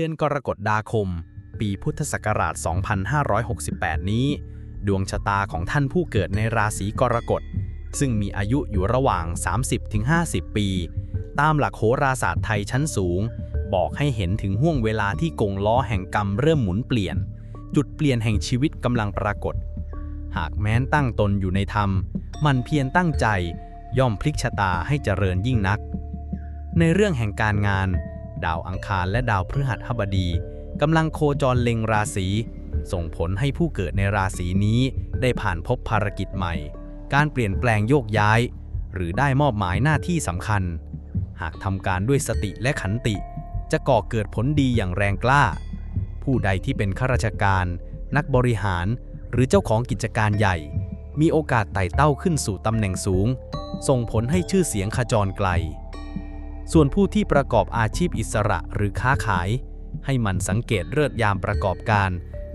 ดือนกรกฎาคม ปีพุทธศักราช 2568 นี้ ดวงชะตาของท่านผู้เกิดในราศีกรกฎ ซึ่งมีอายุอยู่ระหว่าง 30-50 ปี ตามหลักโหราศาสตร์ไทยชั้นสูง บอกให้เห็นถึงห่วงเวลาที่กงล้อแห่งกรรมเริ่มหมุนเปลี่ยน จุดเปลี่ยนแห่งชีวิตกำลังปรากฏ หากแม้นตั้งตนอยู่ในธรรม มันเพียรตั้งใจ ย่อมพลิกชะตาให้เจริญยิ่งนัก ในเรื่องแห่งการงาน ดาวอังคารและดาวพฤหัสบดีกำลังโคจรเล็งราศี ส่งผลให้ผู้เกิดในราศีนี้ได้ผ่านพบภารกิจใหม่ การเปลี่ยนแปลงโยกย้าย หรือได้มอบหมายหน้าที่สำคัญ หากทำการด้วยสติและขันติ จะก่อเกิดผลดีอย่างแรงกล้า ผู้ใดที่เป็นข้าราชการ นักบริหาร หรือเจ้าของกิจการใหญ่ มีโอกาสไต่เต้าขึ้นสู่ตำแหน่งสูง ส่งผลให้ชื่อเสียงขจรไกล ส่วนผู้ที่ประกอบอาชีพอิสระหรือค้าขาย ให้มันสังเกตเลิกษ์ยามประกอบการ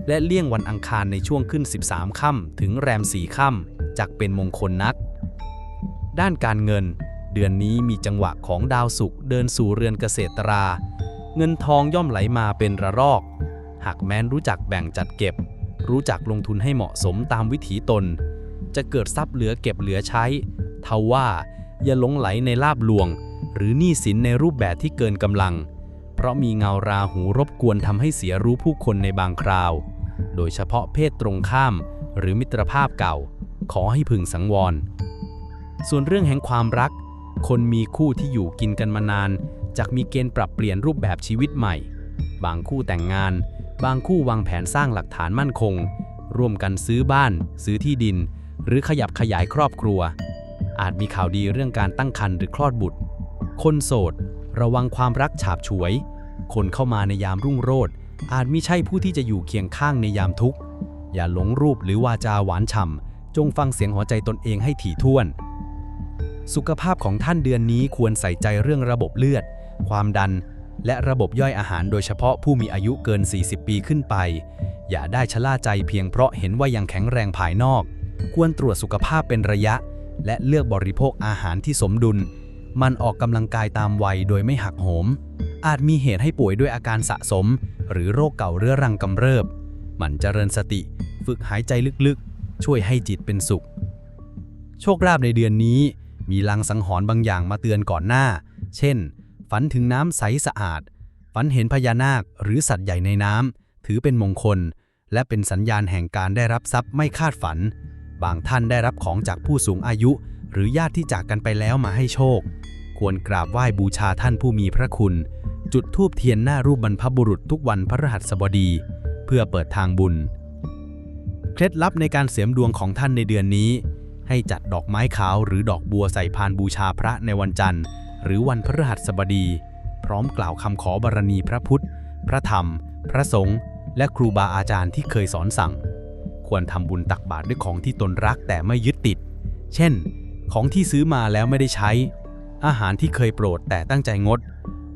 และเลี่ยงวันอังคารในช่วงขึ้น 13 ค่ำถึงแรม 4 ค่ำจักเป็นมงคลนัก ด้านการเงิน เดือนนี้มีจังหวะของดาวศุกร์เดินสู่เรือนเกษตรา เงินทองย่อมไหลมาเป็นระลอก หากแม้นรู้จักแบ่งจัดเก็บ รู้จักลงทุนให้เหมาะสมตามวิถีตน จะเกิดทรัพย์เหลือเก็บเหลือใช้ ทว่าอย่าหลงไหลในลาบลวง หรือหนี้สินในรูปแบบที่เกินกำลัง เพราะมีเงาราหูรบกวนทำให้เสียรู้ผู้คนในบางคราว โดยเฉพาะเพศตรงข้าม หรือมิตรภาพเก่า ขอให้พึงสังวร ส่วนเรื่องแห่งความรัก คนมีคู่ที่อยู่กินกันมานานจะมีเกณฑ์ปรับเปลี่ยนรูปแบบชีวิตใหม่ บางคู่แต่งงาน บางคู่วางแผนสร้างหลักฐานมั่นคง ร่วมกันซื้อบ้าน ซื้อที่ดิน หรือขยับขยายครอบครัว อาจมีข่าวดีเรื่องการตั้งครรภ์หรือคลอดบุตร คนโสด ระวังความรักฉาบฉวย คนเข้ามาในยามรุ่งโรจน์อาจมิใช่ผู้ที่จะอยู่เคียงข้างในยามทุกข์ อย่าหลงรูปหรือวาจาหวานฉ่ำ จงฟังเสียงหัวใจตนเองให้ถี่ถ้วน สุขภาพของท่านเดือนนี้ควรใส่ใจเรื่องระบบเลือด ความดัน และระบบย่อยอาหารโดยเฉพาะผู้มีอายุเกิน 40 ปีขึ้นไป อย่าได้ชะล่าใจเพียงเพราะเห็นว่ายังแข็งแรงภายนอก ควรตรวจสุขภาพเป็นระยะ และเลือกบริโภคอาหารที่สมดุล มันออกกำลังกายตามวัยโดยไม่หักโหม อาจมีเหตุให้ป่วยด้วยอาการสะสม หรือโรคเก่าเรื้อรังกำเริบ มันเจริญสติ ฝึกหายใจลึกๆ ช่วยให้จิตเป็นสุข โชคลาภในเดือนนี้ มีลังสังหรณ์บางอย่างมาเตือนก่อนหน้า เช่น ฝันถึงน้ำใสสะอาด ฝันเห็นพญานาคหรือสัตว์ใหญ่ในน้ำถือเป็นมงคล และเป็นสัญญาณแห่งการได้รับทรัพย์ไม่คาดฝัน บางท่านได้รับของจากผู้สูงอายุ หรือญาติที่จากกันไปแล้วมาให้โชค ควรกราบไหว้บูชาท่านผู้มีพระคุณ จุดธูปเทียนหน้ารูปบรรพบุรุษทุกวันพฤหัสบดี เพื่อเปิดทางบุญ เคล็ดลับในการเสริมดวงของท่านในเดือนนี้ ให้จัดดอกไม้ขาวหรือดอกบัวใส่พานบูชาพระในวันจันทร์ หรือวันพฤหัสบดี พร้อมกล่าวคำขอบารมีพระพุทธ พระธรรม พระสงฆ์และครูบาอาจารย์ที่เคยสอนสั่ง ควรทำบุญตักบาตรด้วยของที่ตนรักแต่ไม่ยึดติด เช่น ของที่ซื้อมาแล้วไม่ได้ใช้ อาหารที่เคยโปรดแต่ตั้งใจงด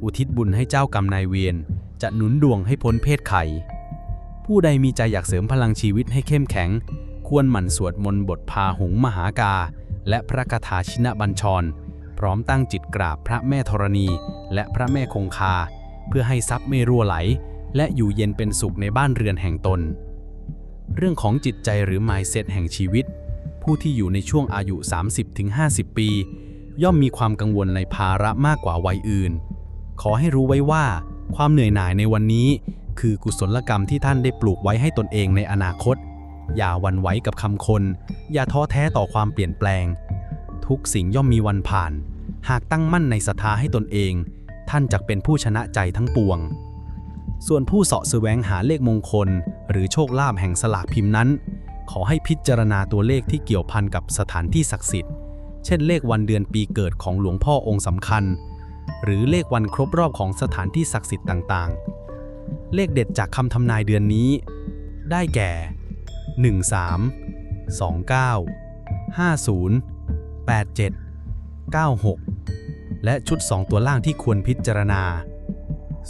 อุทิศบุญให้เจ้ากรรมนายเวรจะหนุนดวงให้พ้นเพศไข่ ผู้ใดมีใจอยากเสริมพลังชีวิตให้เข้มแข็ง ควรหมั่นสวดมนต์บทพาหุงมหากา และพระคาถาชินบัญชร พร้อมตั้งจิตกราบพระแม่ธรณี และพระแม่คงคา เพื่อให้ทรัพย์ไม่รั่วไหล และอยู่เย็นเป็นสุขในบ้านเรือนแห่งตน เรื่องของจิตใจหรือ mindset แห่งชีวิต ผู้ที่อยู่ในช่วงอายุ 30-50 ปี ย่อมมีความกังวลในภาระมากกว่าวัยอื่น ขอให้รู้ไว้ว่า ความเหนื่อยหน่ายในวันนี้ คือกุศลกรรมที่ท่านได้ปลูกไว้ให้ตนเองในอนาคต อย่าหวันไหวกับคำคน อย่าท้อแท้ต่อความเปลี่ยนแปลง ทุกสิ่งย่อมมีวันผ่าน หากตั้งมั่นในศรัทธาให้ตนเอง ท่านจักเป็นผู้ชนะใจทั้งปวงส่วนผู้เสาะแสวงหาเลขมงคล หรือโชคลาภแห่งสลากพิมพ์นั้น ขอให้พิจารณาตัวเลขที่เกี่ยวพันกับสถานที่ศักดิ์สิทธิ์ เช่นเลขวันเดือนปีเกิดของหลวงพ่อองค์สำคัญ หรือเลขวันครบรอบของสถานที่ศักดิ์สิทธิ์ต่างๆ เลขเด็ดจากคำทำนายเดือนนี้ ได้แก่ 13 29 50 87 96 และชุด 2 ตัวล่างที่ควรพิจารณา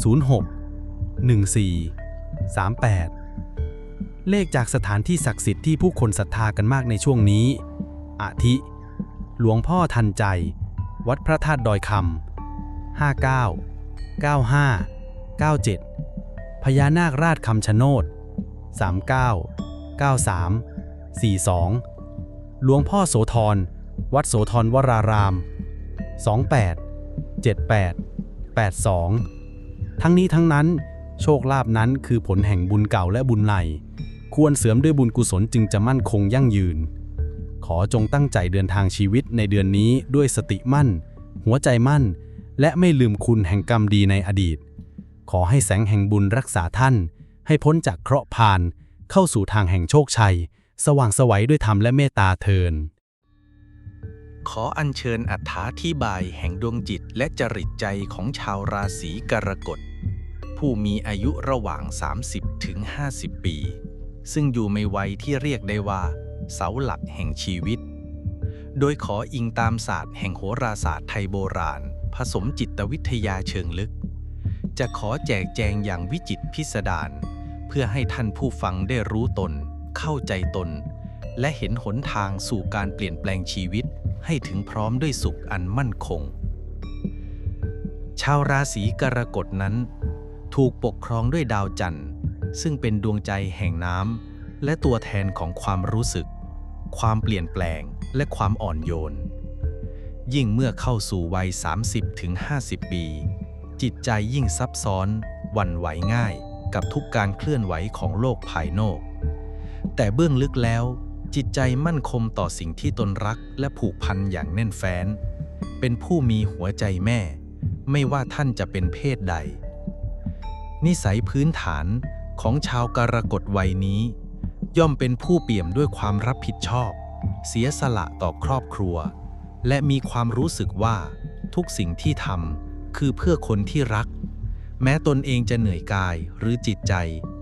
06 14 38 เลขจากสถานที่ศักดิ์สิทธิ์ที่ผู้คนศรัทธากันมากในช่วงนี้ อาทิ หลวงพ่อทันใจ วัดพระธาตุดอยคำ59 95 97 พญานาคราชคำชะโนด 39 93 42 หลวงพ่อโสธร วัดโสธรวราราม 28 78 82 ทั้งนี้ทั้งนั้นโชคลาภนั้นคือผลแห่งบุญเก่าและบุญใหม่ ควรเสริมด้วยบุญกุศลจึงจะมั่นคงยั่งยืน ขอจงตั้งใจเดินทางชีวิตในเดือนนี้ด้วยสติมั่น หัวใจมั่น และไม่ลืมคุณแห่งกรรมดีในอดีต ขอให้แสงแห่งบุญรักษาท่าน ให้พ้นจากเคราะห์พาน เข้าสู่ทางแห่งโชคชัย สว่างสวัยด้วยธรรมและเมตตาเทินขออัญเชิญอัถาธิบายแห่งดวงจิตและจริตใจของชาวราศีกรกฎ ผู้มีอายุระหว่าง 30 ถึง 50 ปี ซึ่งอยู่ในวัยที่เรียกได้ว่า เสาหลักแห่งชีวิต โดยขออิงตามศาสตร์แห่งโหราศาสตร์ไทยโบราณ ผสมจิตวิทยาเชิงลึก จะขอแจกแจงอย่างวิจิตพิสดารเพื่อให้ท่านผู้ฟังได้รู้ตน เข้าใจตน และเห็นหนทางสู่การเปลี่ยนแปลงชีวิตให้ถึงพร้อมด้วยสุขอันมั่นคง ชาวราศีกรกฎนั้น ถูกปกครองด้วยดาวจันทร์ ซึ่งเป็นดวงใจแห่งน้ำและตัวแทนของความรู้สึก ความเปลี่ยนแปลงและความอ่อนโยน ยิ่งเมื่อเข้าสู่วัย 30-50ปี จิตใจยิ่งซับซ้อนวันไหวง่ายกับทุกการเคลื่อนไหวของโลกภายนอก แต่เบื้องลึกแล้ว จิตใจมั่นคงต่อสิ่งที่ตนรักและผูกพันอย่างแน่นแฟ้น เป็นผู้มีหัวใจแม่ ไม่ว่าท่านจะเป็นเพศใด นิสัยพื้นฐาน ของชาวกรกฎวัยนี้ ย่อมเป็นผู้เปี่ยมด้วยความรับผิดชอบ เสียสละต่อครอบครัว และมีความรู้สึกว่าทุกสิ่งที่ทำคือเพื่อคนที่รัก แม้ตนเองจะเหนื่อยกายหรือจิตใจ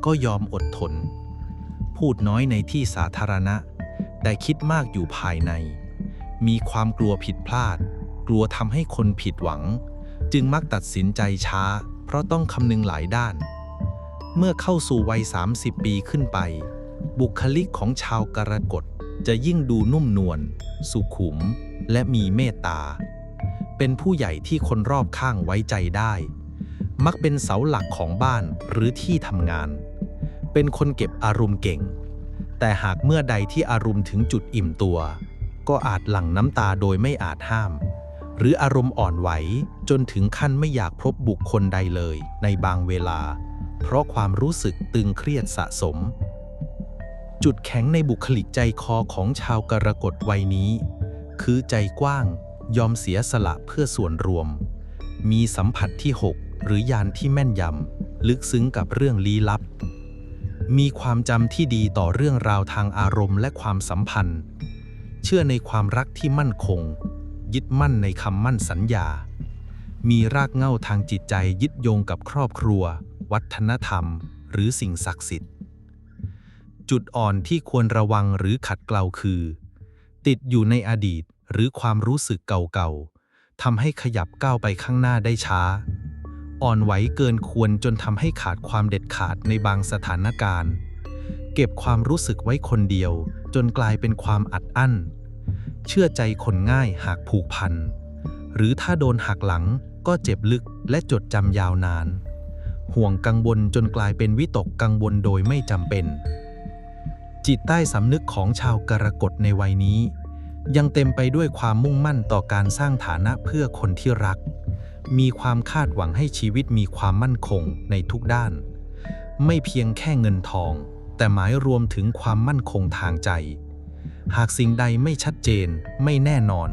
ก็ยอมอดทน พูดน้อยในที่สาธารณะ แต่คิดมากอยู่ภายใน มีความกลัวผิดพลาด กลัวทำให้คนผิดหวัง จึงมักตัดสินใจช้า เพราะต้องคำนึงหลายด้าน เมื่อเข้าสู่วัย 30 ปีขึ้นไป บุคลิกของชาวกรกฎจะยิ่งดูนุ่มนวลสุขุม และมีเมตตา เป็นผู้ใหญ่ที่คนรอบข้างไว้ใจได้ มักเป็นเสาหลักของบ้านหรือที่ทำงาน เป็นคนเก็บอารมณ์เก่ง แต่หากเมื่อใดที่อารมณ์ถึงจุดอิ่มตัว ก็อาจหลั่งน้ำตาโดยไม่อาจห้าม หรืออารมณ์อ่อนไหวจนถึงขั้นไม่อยากพบบุคคลใดเลยในบางเวลา เพราะความรู้สึกตึงเครียดสะสม จุดแข็งในบุคลิกใจคอของชาวกรกฎวัยนี้ คือใจกว้าง ยอมเสียสละเพื่อส่วนรวม มีสัมผัสที่ 6 หรือยานที่แม่นยำลึกซึ้งกับเรื่องลี้ลับ มีความจำที่ดีต่อเรื่องราวทางอารมณ์และความสัมพันธ์ เชื่อในความรักที่มั่นคง ยึดมั่นในคำมั่นสัญญามีรากเหง้าทางจิตใจยึดโยงกับครอบครัว วัฒนธรรม หรือสิ่งศักดิ์สิทธิ์ จุดอ่อนที่ควรระวังหรือขัดเกลาคือ ติดอยู่ในอดีตหรือความรู้สึกเก่าๆทำให้ขยับก้าวไปข้างหน้าได้ช้า อ่อนไหวเกินควรจนทำให้ขาดความเด็ดขาดในบางสถานการณ์ เก็บความรู้สึกไว้คนเดียว จนกลายเป็นความอัดอั้น เชื่อใจคนง่ายหากผูกพันหรือถ้าโดนหักหลังก็เจ็บลึกและจดจำยาวนาน ห่วงกังวลจนกลายเป็นวิตกกังวลโดยไม่จำเป็น จิตใต้สำนึกของชาวกรกฎในวัยนี้ ยังเต็มไปด้วยความมุ่งมั่นต่อการสร้างฐานะเพื่อคนที่รัก มีความคาดหวังให้ชีวิตมีความมั่นคงในทุกด้าน ไม่เพียงแค่เงินทอง แต่หมายรวมถึงความมั่นคงทางใจ หากสิ่งใดไม่ชัดเจน ไม่แน่นอน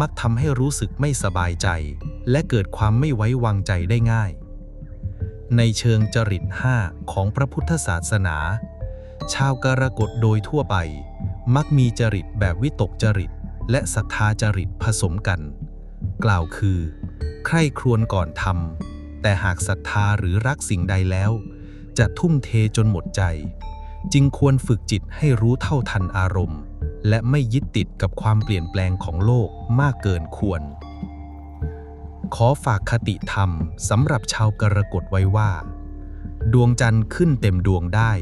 มักทำให้รู้สึกไม่สบายใจ และเกิดความไม่ไว้วางใจได้ง่าย ในเชิงจริตห้าของพระพุทธศาสนา ชาวกรกฎโดยทั่วไป มักมีจริตแบบวิตกจริต และศรัทธาจริตผสมกัน กล่าวคือ ใคร่ครวญก่อนทำแต่หากศรัทธาหรือรักสิ่งใดแล้ว จะทุ่มเทจนหมดใจ จึงควรฝึกจิตให้รู้เท่าทันอารมณ์ และไม่ยึดติดกับความเปลี่ยนแปลงของโลกมากเกินควร ขอฝากคติธรรมสำหรับชาวกรกฎไว้ว่า ดวงจันทร์ขึ้นเต็มดวงได้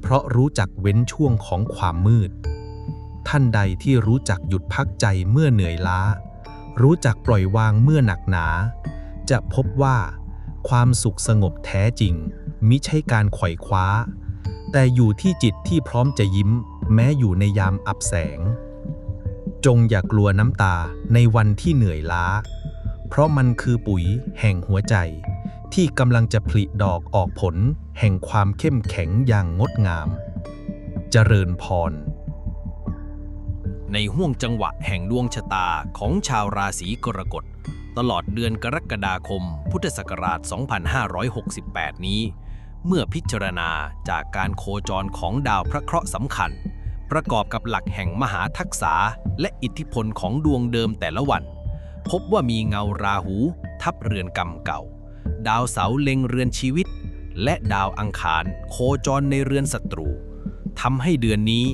เพราะรู้จักเว้นช่วงของความมืด ท่านใดที่รู้จักหยุดพักใจเมื่อเหนื่อยล้า รู้จักปล่อยวางเมื่อหนักหนา จะพบว่า ความสุขสงบแท้จริง มิใช่การไขว่คว้า แต่อยู่ที่จิตที่พร้อมจะยิ้ม แม้อยู่ในยามอับแสง จงอย่ากลัวน้ำตาในวันที่เหนื่อยล้า เพราะมันคือปุ๋ยแห่งหัวใจ ที่กำลังจะผลิดอกออกผลแห่งความเข้มแข็งอย่างงดงาม เจริญพร ในห่วงจังหวะแห่งดวงชะตาของชาวราศีกรกฎ ตลอดเดือนกรกฎาคม พุทธศักราช 2568 นี้ เมื่อพิจารณาจากการโคจรของดาวพระเคราะห์สำคัญ ประกอบกับหลักแห่งมหาทักษะและอิทธิพลของดวงเดิมแต่ละวัน พบว่ามีเงาราหู ทับเรือนกรรมเก่า ดาวเสาเล็งเรือนชีวิต และดาวอังคารโคจรในเรือนศัตรูทำให้เดือนนี้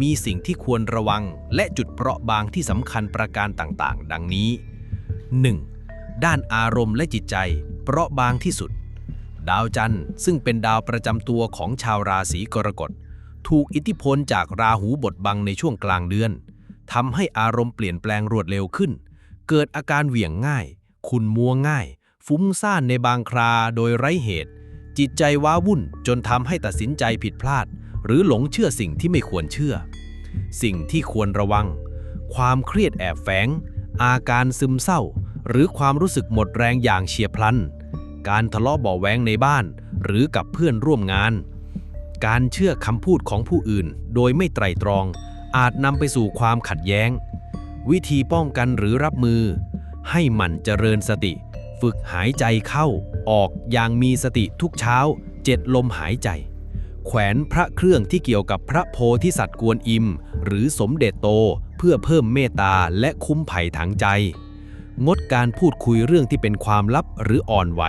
มีสิ่งที่ควรระวังและจุดเปราะบางที่สำคัญประการต่างๆ ดังนี้ 1. ด้านอารมณ์และจิตใจ เปราะบางที่สุด ดาวจันทร์ซึ่งเป็นดาวประจำตัวของชาวราศีกรกฎ ถูกอิทธิพลจากราหูบดบังในช่วงกลางเดือนทำให้อารมณ์เปลี่ยนแปลงรวดเร็วขึ้น เกิดอาการเหวี่ยงง่ายขุนมัวง่าย ฟุ้งซ่านในบางคราโดยไร้เหตุ จิตใจว้าวุ่นจนทำให้ตัดสินใจผิดพลาด หรือหลงเชื่อสิ่งที่ไม่ควรเชื่อ สิ่งที่ควรระวัง ความเครียดแอบแฝง อาการซึมเศร้า หรือความรู้สึกหมดแรงอย่างเฉียบพลัน การทะเลาะเบาแวงในบ้าน หรือกับเพื่อนร่วมงาน การเชื่อคำพูดของผู้อื่น โดยไม่ไตร่ตรอง อาจนำไปสู่ความขัดแย้ง วิธีป้องกันหรือรับมือ ให้หมั่นเจริญสติ ฝึกหายใจเข้าออกอย่างมีสติทุกเช้าเจ็ดลมหายใจ แขวนพระเครื่องที่เกี่ยวกับพระโพธิสัตว์กวนอิม หรือสมเด็จโตเพื่อเพิ่มเมตตาและคุ้มไผ่ทางใจ งดการพูดคุยเรื่องที่เป็นความลับหรืออ่อนไหว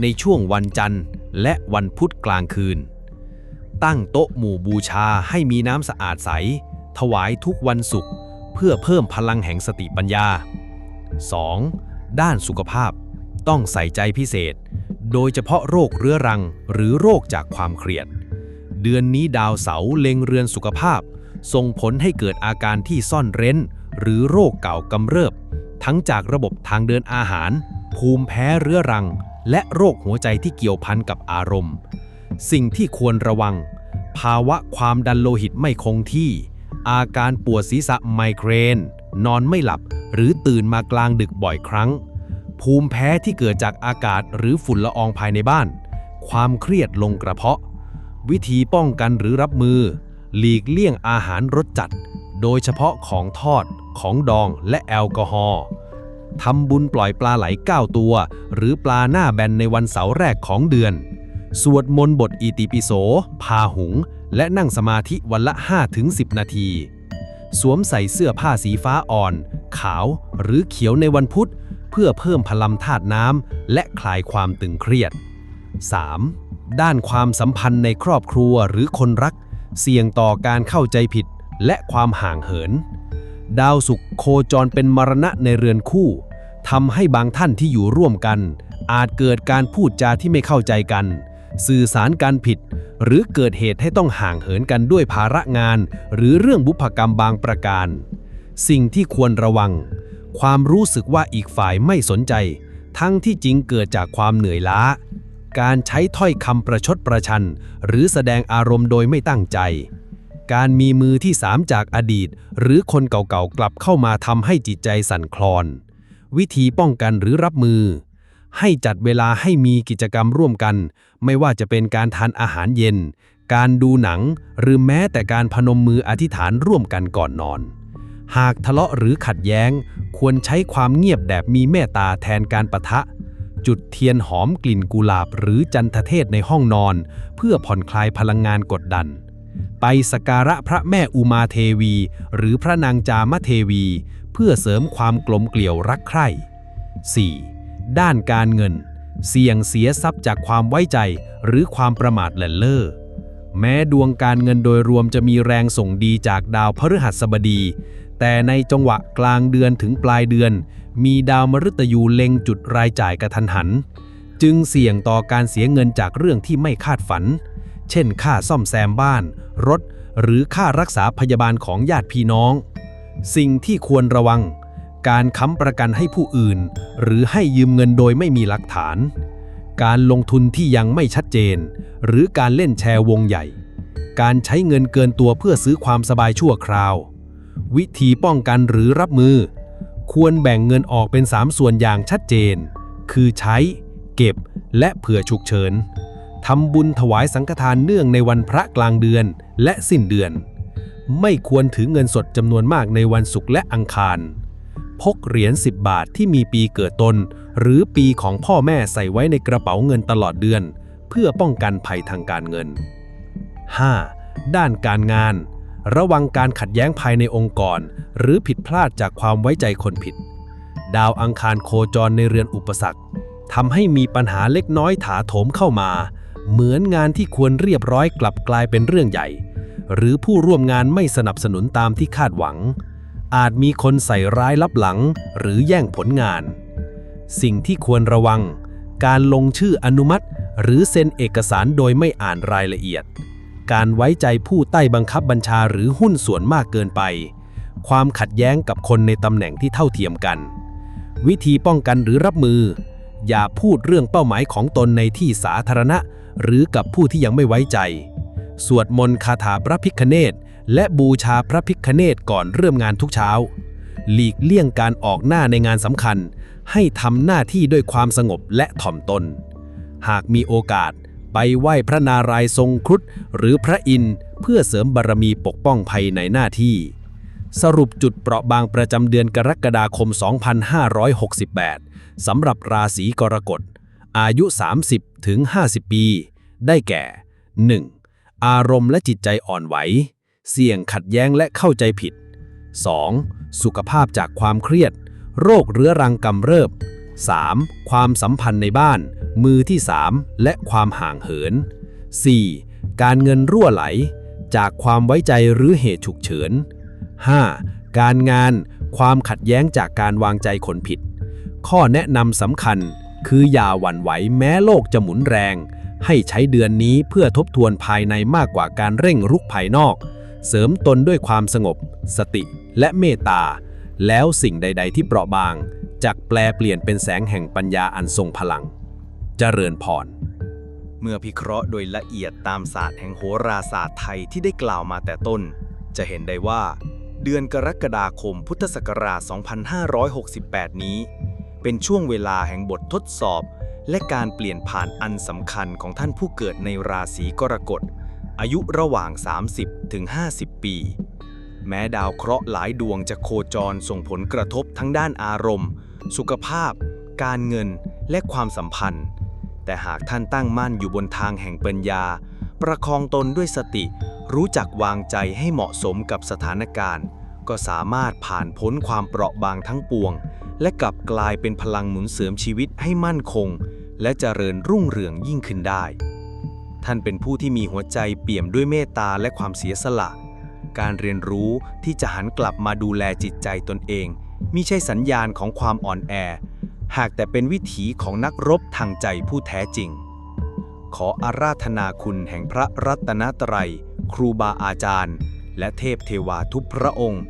ในช่วงวันจันทร์ และวันพุธกลางคืน ตั้งโต๊ะหมู่บูชาให้มีน้ำสะอาดใส ถวายทุกวันศุกร์ เพื่อเพิ่มพลังแห่งสติปัญญา 2. ด้านสุขภาพ ต้องใส่ใจพิเศษ โดยเฉพาะโรคเรื้อรังหรือโรคจากความเครียด เดือนนี้ดาวเสาร์เล็งเรือนสุขภาพ ส่งผลให้เกิดอาการที่ซ่อนเร้น หรือโรคเก่ากำเริบ ทั้งจากระบบทางเดินอาหาร ภูมิแพ้เรื้อรัง และโรคหัวใจที่เกี่ยวพันกับอารมณ์ สิ่งที่ควรระวัง ภาวะความดันโลหิตไม่คงที่ อาการปวดศีรษะไมเกรน นอนไม่หลับ หรือตื่นมากลางดึกบ่อยครั้ง ภูมิแพ้ที่เกิดจากอากาศหรือฝุ่นละอองภายในบ้าน ความเครียดลงกระเพาะ วิธีป้องกันหรือรับมือ หลีกเลี่ยงอาหารรสจัด โดยเฉพาะของทอด ของดองและแอลกอฮอล์ทำบุญปล่อยปลาไหล 9 ตัว หรือปลาหน้าแบนในวันเสาร์แรกของเดือน สวดมนต์บทอิติปิโส พาหุง และนั่งสมาธิวันละ 5-10 นาที สวมใส่เสื้อผ้าสีฟ้าอ่อน ขาวหรือเขียวในวันพุธ เพื่อเพิ่มพลังธาตุน้ำและคลายความตึงเครียด 3. ด้านความสัมพันธ์ในครอบครัวหรือคนรัก เสี่ยงต่อการเข้าใจผิดและความห่างเหิน ดาวศุกร์โคจรเป็นมรณะในเรือนคู่ทำให้บางท่านที่อยู่ร่วมกัน อาจเกิดการพูดจาที่ไม่เข้าใจกัน สื่อสารการผิด หรือเกิดเหตุให้ต้องห่างเหินกันด้วยภาระงาน หรือเรื่องบุพกรรมบางประการ สิ่งที่ควรระวัง ความรู้สึกว่าอีกฝ่ายไม่สนใจ ทั้งที่จริงเกิดจากความเหนื่อยล้า การใช้ถ้อยคำประชดประชัน หรือแสดงอารมณ์โดยไม่ตั้งใจ การมีมือที่สามจากอดีต หรือคนเก่าๆกลับเข้ามาทำให้จิตใจสั่นคลอน วิธีป้องกันหรือรับมือให้จัดเวลาให้มีกิจกรรมร่วมกัน ไม่ว่าจะเป็นการทานอาหารเย็น การดูหนัง หรือแม้แต่การพนมมืออธิษฐานร่วมกันก่อนนอน หากทะเลาะหรือขัดแย้ง ควรใช้ความเงียบแบบมีเมตตาแทนการประทะ จุดเทียนหอมกลิ่นกุหลาบหรือจันทเทศในห้องนอน เพื่อผ่อนคลายพลังงานกดดันไปสกการะพระแม่อุมาเทวี หรือพระนางจามเทวี เพื่อเสริมความกลมเกลียวรักใคร่ 4. ด้านการเงิน เสี่ยงเสียทรัพย์จากความไว้ใจหรือความประมาทเลินเล่อ แม้ดวงการเงินโดยรวมจะมีแรงส่งดีจากดาวพฤหัสบดี แต่ในจังหวะกลางเดือนถึงปลายเดือน มีดาวมฤตยูเล็งจุดรายจ่ายกระทันหัน จึงเสี่ยงต่อการเสียเงินจากเรื่องที่ไม่คาดฝัน เช่น ค่าซ่อมแซมบ้าน รถ หรือค่ารักษาพยาบาลของญาติพี่น้อง สิ่งที่ควรระวัง การค้ำประกันให้ผู้อื่น หรือให้ยืมเงินโดยไม่มีหลักฐาน การลงทุนที่ยังไม่ชัดเจน หรือการเล่นแชร์วงใหญ่ การใช้เงินเกินตัวเพื่อซื้อความสบายชั่วคราว วิธีป้องกันหรือรับมือ ควรแบ่งเงินออกเป็น 3 ส่วนอย่างชัดเจน คือใช้ เก็บ และเผื่อฉุกเฉินทำบุญถวายสังฆทานเนื่องในวันพระกลางเดือนและสิ้นเดือน ไม่ควรถือเงินสดจำนวนมากในวันศุกร์และอังคาร พกเหรียญ10 บาทที่มีปีเกิดตน หรือปีของพ่อแม่ใส่ไว้ในกระเป๋าเงินตลอดเดือน เพื่อป้องกันภัยทางการเงิน 5. ด้านการงาน ระวังการขัดแย้งภายในองค์กร หรือผิดพลาดจากความไว้ใจคนผิด ดาวอังคารโคจรในเรือนอุปสรรคทำให้มีปัญหาเล็กน้อยถาโถมเข้ามา เหมือนงานที่ควรเรียบร้อยกลับกลายเป็นเรื่องใหญ่ หรือผู้ร่วมงานไม่สนับสนุนตามที่คาดหวัง อาจมีคนใส่ร้ายลับหลังหรือแย่งผลงาน สิ่งที่ควรระวัง การลงชื่ออนุมัติ หรือเซ็นเอกสารโดยไม่อ่านรายละเอียด การไว้ใจผู้ใต้บังคับบัญชาหรือหุ้นส่วนมากเกินไป ความขัดแย้งกับคนในตำแหน่งที่เท่าเทียมกัน วิธีป้องกันหรือรับมือ อย่าพูดเรื่องเป้าหมายของตนในที่สาธารณะ หรือกับผู้ที่ยังไม่ไว้ใจ สวดมนต์คาถาพระพิคเนต และบูชาพระพิคเนตก่อนเริ่มงานทุกเช้า หลีกเลี่ยงการออกหน้าในงานสำคัญ ให้ทำหน้าที่ด้วยความสงบและถ่อมตน หากมีโอกาสไปไหว้พระนารายณ์ทรงครุฑหรือพระอินทร์เพื่อเสริมบารมีปกป้องภัยในหน้าที่ สรุปจุดเปราะบางประจำเดือนกรกฎาคม 2568 สำหรับราศีกรกฎ อายุ 30 ถึง 50 ปี ได้แก่ 1. อารมณ์และจิตใจอ่อนไหว เสี่ยงขัดแย้งและเข้าใจผิด 2. สุขภาพจากความเครียด โรคเรื้อรังกำเริบ 3. ความสัมพันธ์ในบ้าน มือที่ 3 และความห่างเหิน 4. การเงินรั่วไหล จากความไว้ใจหรือเหตุฉุกเฉิน 5. การงาน ความขัดแย้งจากการวางใจคนผิด ข้อแนะนำสำคัญ คืออย่าหวั่นไหวแม้โลกจะหมุนแรง ให้ใช้เดือนนี้เพื่อทบทวนภายในมากกว่าการเร่งรุกภายนอก เสริมตนด้วยความสงบ สติและเมตตา แล้วสิ่งใด ๆ ที่เปราะบางจักแปลเปลี่ยนเป็นแสงแห่งปัญญาอันทรงพลัง เจริญพร เมื่อพิเคราะห์โดยละเอียดตามศาสตร์แห่งโหราศาสตร์ไทยที่ได้กล่าวมาแต่ต้น จะเห็นได้ว่า เดือนกรกฎาคมพุทธศักราช 2568 นี้ เป็นช่วงเวลาแห่งบททดสอบ และการเปลี่ยนผ่านอันสำคัญของท่านผู้เกิดในราศีกรกฎ อายุระหว่าง 30 ถึง 50 ปี แม้ดาวเคราะห์หลายดวงจะโคจรส่งผลกระทบทั้งด้านอารมณ์ สุขภาพ การเงิน และความสัมพันธ์ แต่หากท่านตั้งมั่นอยู่บนทางแห่งปัญญา ประคองตนด้วยสติ รู้จักวางใจให้เหมาะสมกับสถานการณ์ ก็สามารถผ่านพ้นความเปราะบางทั้งปวง และกลับกลายเป็นพลังหนุนเสริมชีวิตให้มั่นคง และเจริญรุ่งเรืองยิ่งขึ้นได้ ท่านเป็นผู้ที่มีหัวใจเปี่ยมด้วยเมตตาและความเสียสละ การเรียนรู้ที่จะหันกลับมาดูแลจิตใจตนเองมิใช่สัญญาณของความอ่อนแอ หากแต่เป็นวิถีของนักรบทางใจผู้แท้จริง ขออาราธนาคุณแห่งพระรัตนตรัย ครูบาอาจารย์ และเทพเทวาทุกพระองค์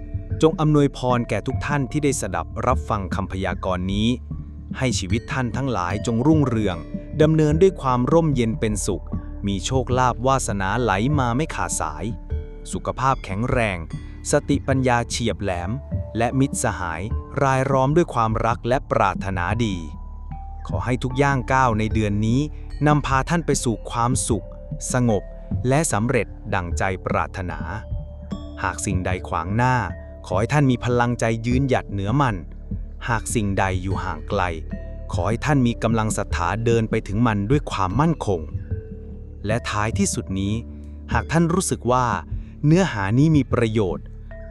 จงอำนวยพรแก่ทุกท่านที่ได้สดับรับฟังคำพยากรณ์นี้ ให้ชีวิตท่านทั้งหลายจงรุ่งเรืองดำเนินด้วยความร่มเย็นเป็นสุข มีโชคลาภวาสนาไหลมาไม่ขาดสาย สุขภาพแข็งแรง สติปัญญาเฉียบแหลม และมิตรสหายรายล้อมด้วยความรักและปรารถนาดี ขอให้ทุกย่างก้าวในเดือนนี้นำพาท่านไปสู่ความสุข สงบ และสำเร็จดังใจปรารถนา หากสิ่งใดขวางหน้า ขอให้ท่านมีพลังใจยืนหยัดเหนือมัน หากสิ่งใดอยู่ห่างไกล ขอให้ท่านมีกำลังศรัทธาเดินไปถึงมันด้วยความมั่นคง และท้ายที่สุดนี้ หากท่านรู้สึกว่า เนื้อหานี้มีประโยชน์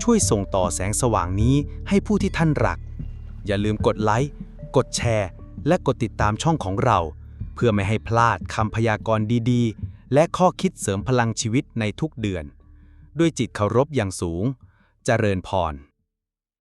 ช่วยส่งต่อแสงสว่างนี้ให้ผู้ที่ท่านรัก อย่าลืมกดไลค์ กดแชร์ และกดติดตามช่องของเรา เพื่อไม่ให้พลาดคำพยากรณ์ดีๆ และข้อคิดเสริมพลังชีวิตในทุกเดือน ด้วยจิตเคารพอย่างสูง เจริญพร